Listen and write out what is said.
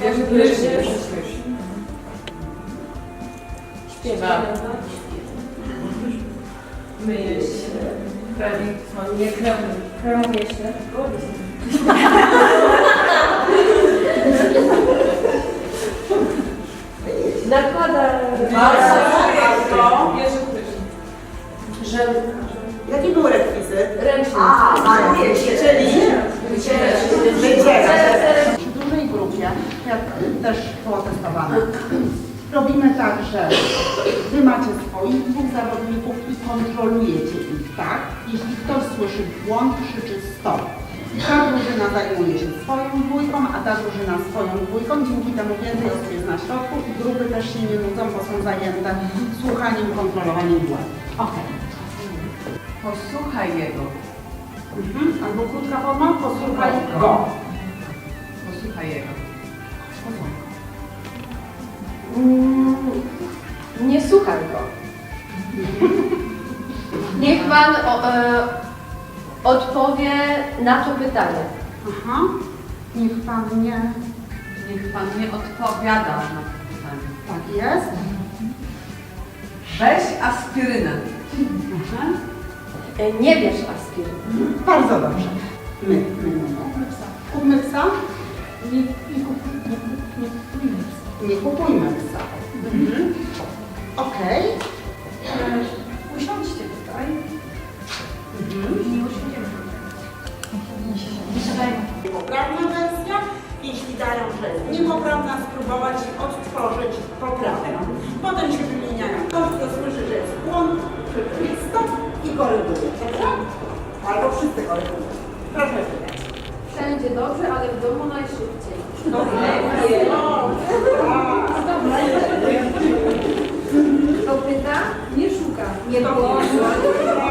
Ryżniesz. Śpiewa. Myjesz się. Prawie, nie kremuje. Kremuje się. Nakłada Kryszna. żel Jaki był rekwizyt? ręczny. A, maluje się, czyli Wyciera jak też było testowane, robimy tak, że Wy macie swoich dwóch zawodników i kontrolujecie ich, tak? Jeśli ktoś słyszy błąd, krzyczy stop. Ta drużyna zajmuje się swoją dwójką, a ta drużyna swoją dwójką. Dzięki temu więcej osób jest na środku i grupy też się nie nudzą, bo są zajęte słuchaniem, kontrolowaniem błędów. Okej. Posłuchaj jego. Mhm. Albo krótka forma, posłuchaj go. Posłuchaj jego. Mm, Nie słuchaj go. Niech pan o, e, odpowie na to pytanie. Aha. Niech pan nie. Niech pan nie odpowiada na to pytanie. Tak jest. Weź aspirynę. E, Nie bierz aspiryny. Bardzo dobrze. My, my, my. Kupmy psa? Nie, nie, kup, nie, nie, nie kupujmy psa. Nie kupujmy psa. Mhm. Okej. Usiądźcie tutaj Mhm. i usiądziemy. Poprawna wersja. Jeśli dają, że jest niepoprawna, spróbować odtworzyć poprawną. Potem się wymieniają. Ktoś, kto słyszy, że jest błąd, krzyczy stop i koryguje. Dobrze? Albo wszyscy korygują. Proszę. Wszędzie dobrze, ale w domu najszybciej. To lepiej. 你打我二